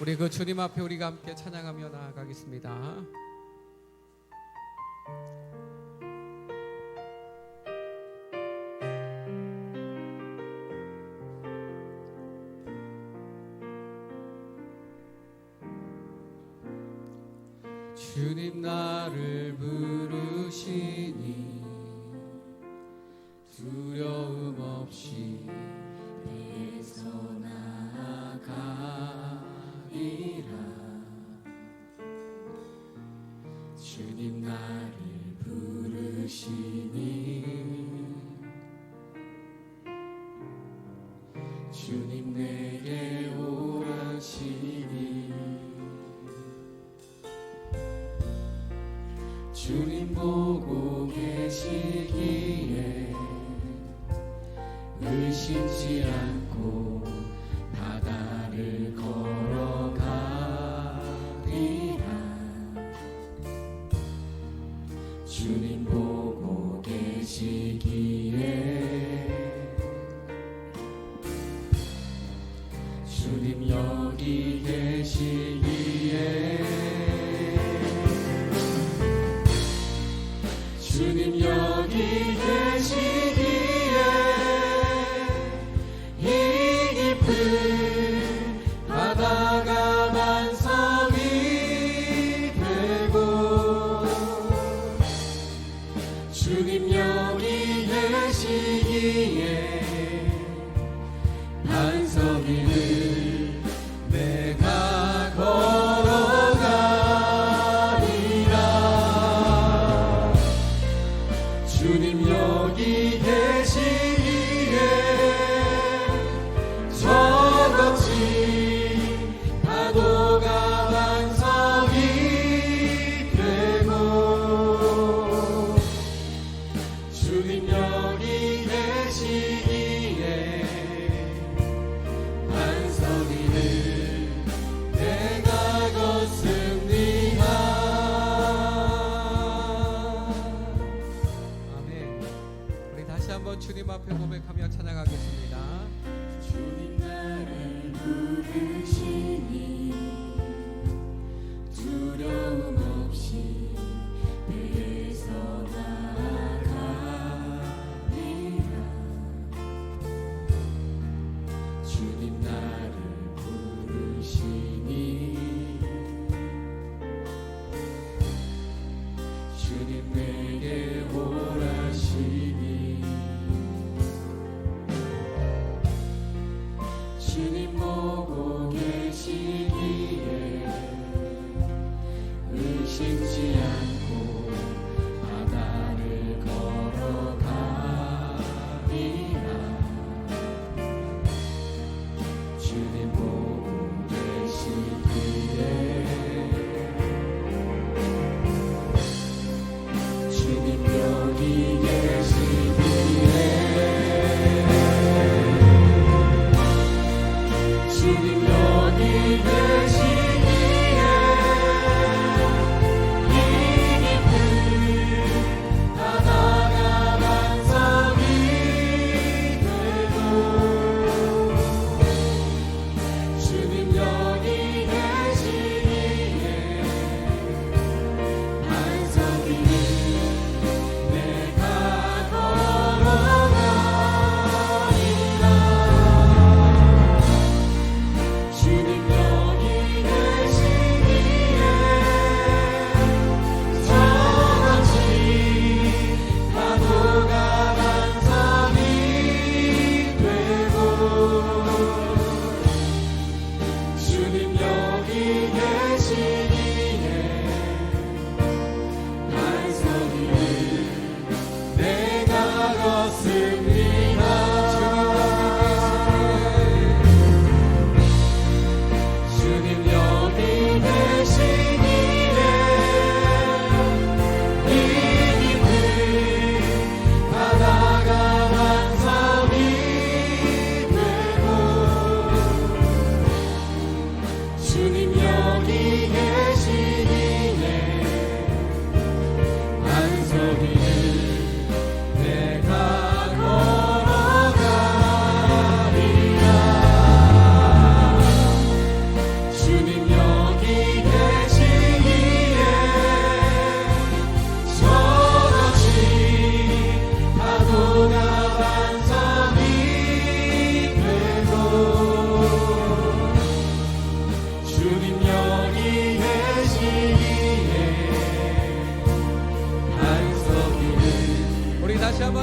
우리 그 주님 앞에 우리가 함께 찬양하며 나아가겠습니다. 계시지 않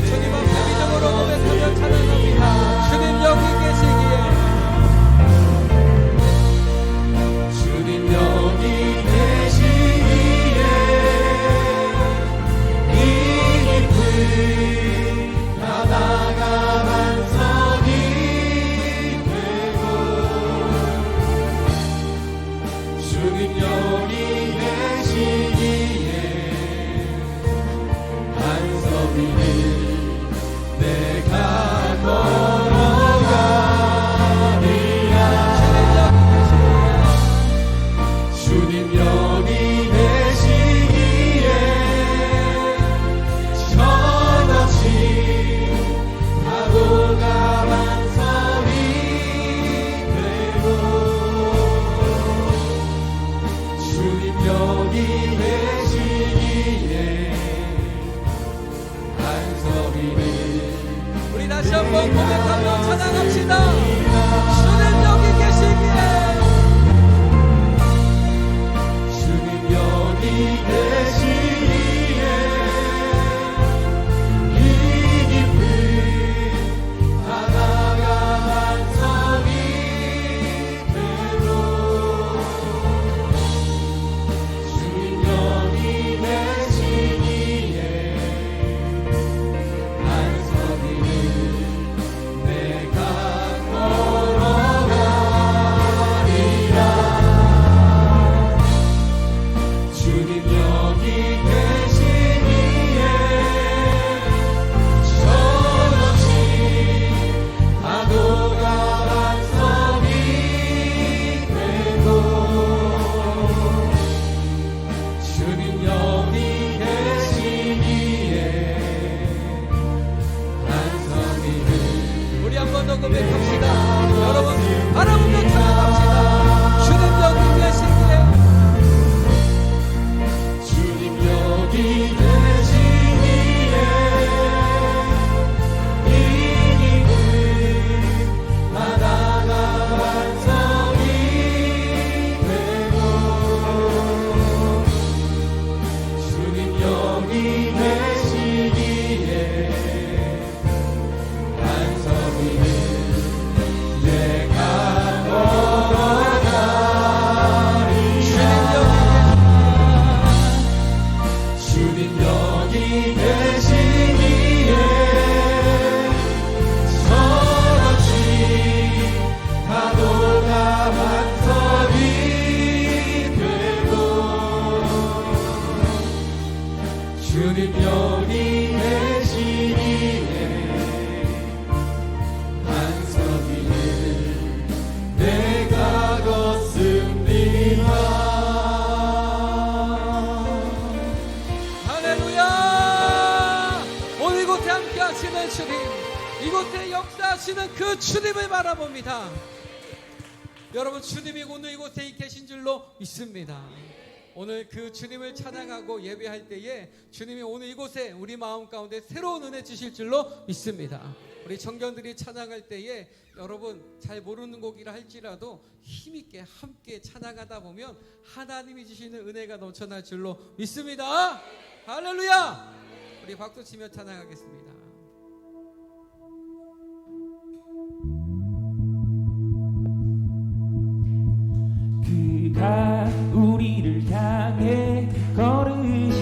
주님 앞에 믿음으로 고백하며 찬양합니다. 주님 여기 계시기 주님 여기 계시기에 안서리니 우리 다시 한번 고백하며 찬양합시다. viver. 하시는 그 주님을 바라봅니다. 여러분 주님이 오늘 이곳에 계신 줄로 믿습니다. 오늘 그 주님을 찬양하고 예배할 때에 주님이 오늘 이곳에 우리 마음 가운데 새로운 은혜 주실 줄로 믿습니다. 우리 청년들이 찬양할 때에 여러분 잘 모르는 곡이라 할지라도 힘있게 함께 찬양하다 보면 하나님이 주시는 은혜가 넘쳐날 줄로 믿습니다. 할렐루야! 우리 박수 치며 찬양하겠습니다. 우리를 향해 걸으시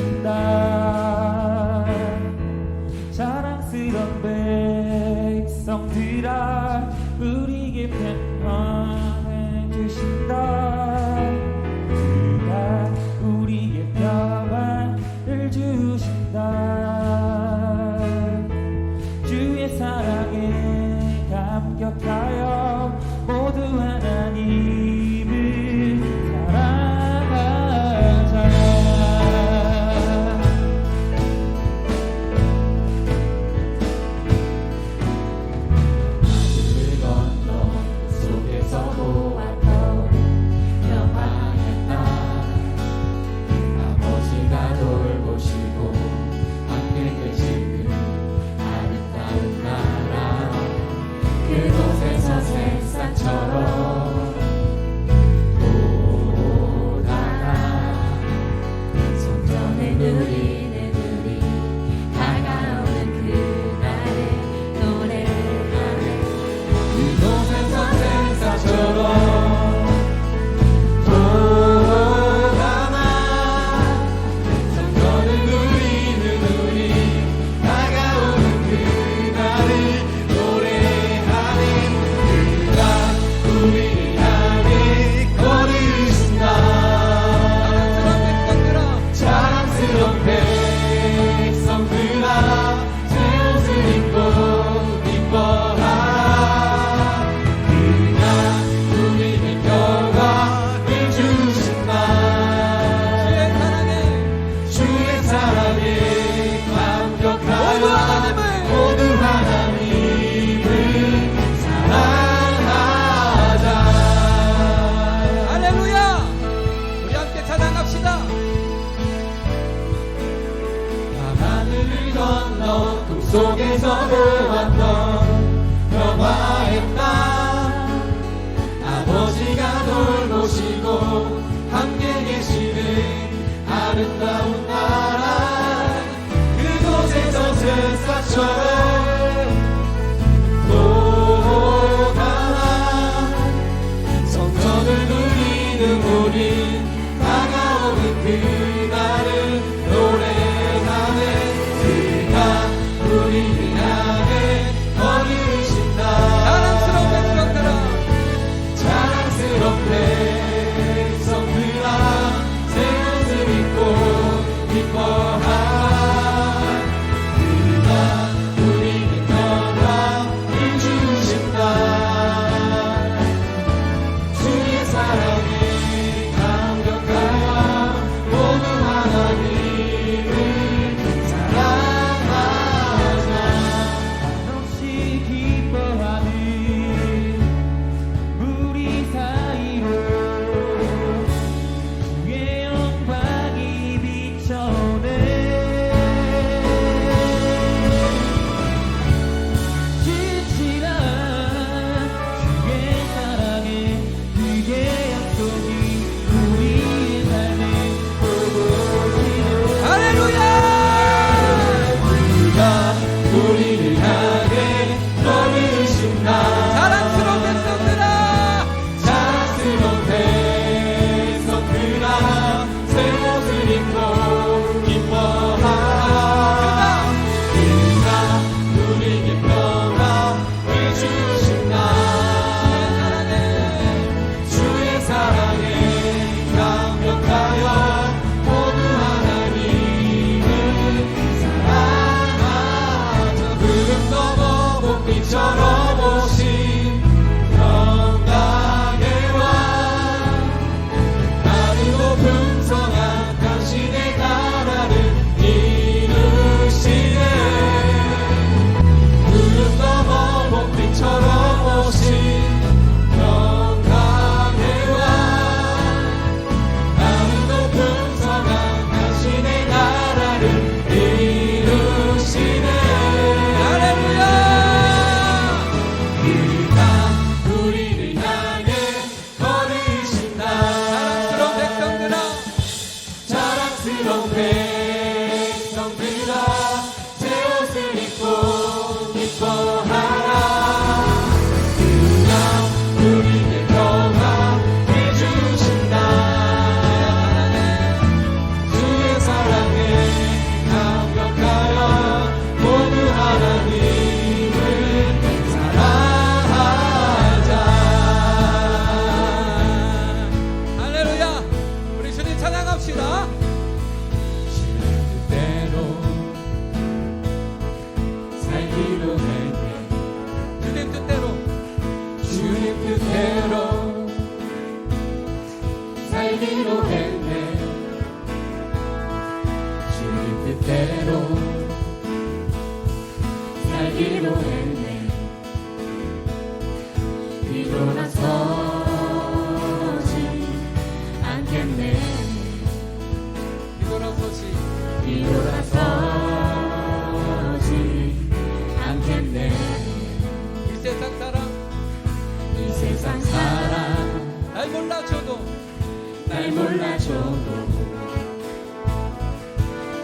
날 몰라줘도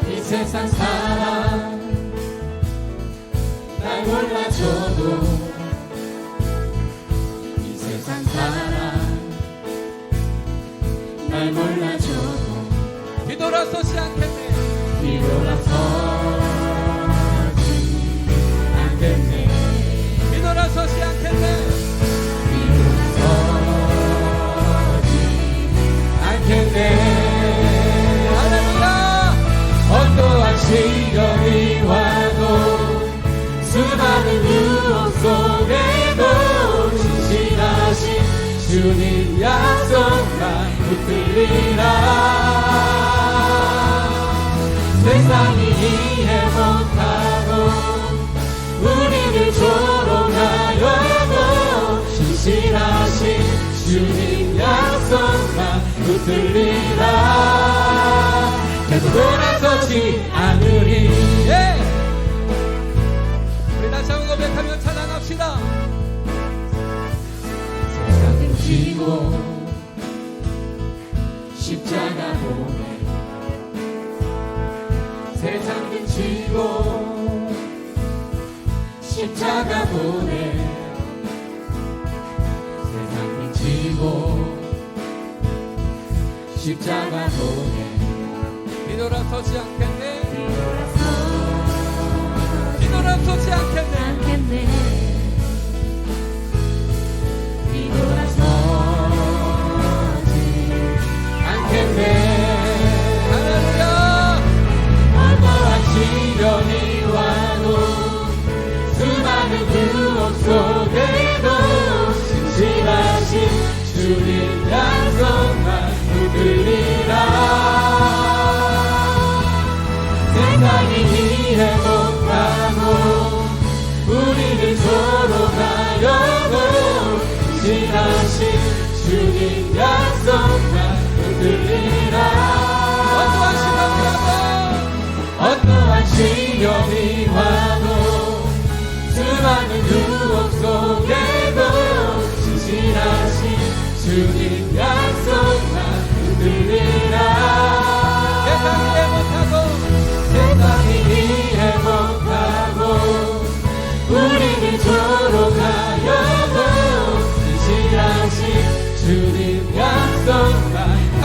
이 세상 사람 날 몰라줘도. 이 세상 사람 날 몰라줘도. 뒤돌아서지 않겠네. 뒤돌아 주님 약속만 붙들리라 세상이 이해 못하고 우리를 조롱하여도 신실하신 주님 약속만 붙들리라 계속 돌아서지 않으리. 예! 우리 다시 한번 고백하며 찬양합시다 지고 십자가 보내 세상은 지고 십자가 보내 세상은 지고 십자가 보내 뒤돌아서지 않겠네. 뒤돌아서 뒤돌아서지 않겠네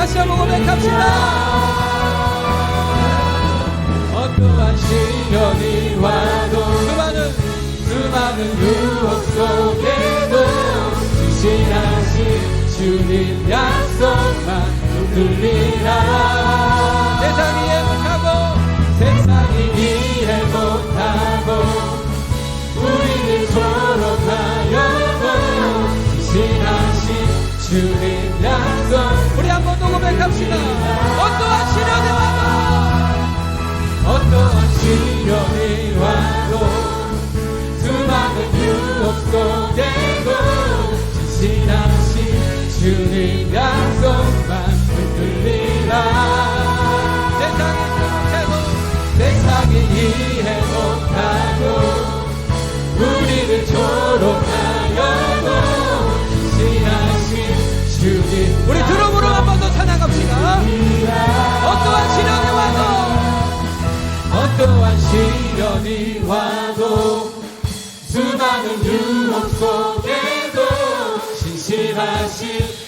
다시 한번 고백합시다. 어떠한 시련이 와도 수많은 수많은 유혹 속에도 신실하신 주님 약속만 붙들리라 고백합시다. 어떠한 시련이 와도 어떠한 시련이 와도 수많은 유혹 속에도 신실하신 주님 약속만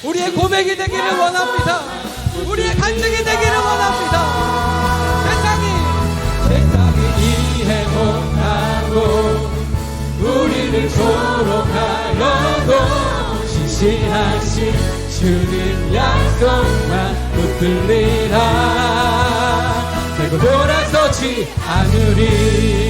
우리의 고백이 되기를 원합니다. 우리의 간증이 되기를 원합니다. 세상이 세상이 이해 못하고 우리를 조롱하여도 신실하신 주님 약속만 붙들리라. 되고 돌아서지 않으리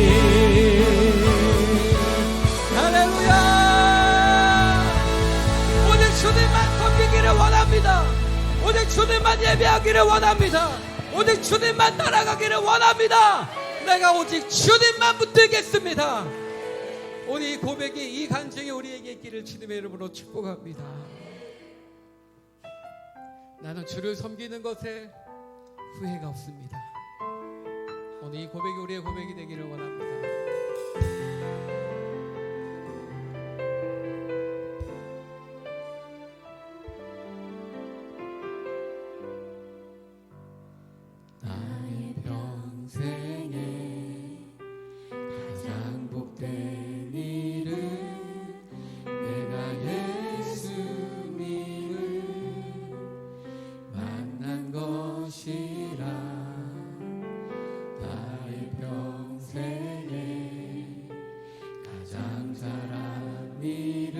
주님만 예배하기를 원합니다. 오직 주님만 따라가기를 원합니다. 내가 오직 주님만 붙들겠습니다. 오늘 이 고백이 이 간증이 우리에게 있기를 주님의 이름으로 축복합니다. 나는 주를 섬기는 것에 후회가 없습니다. 오늘 이 고백이 우리의 고백이 되기를 원합니다. 사람이라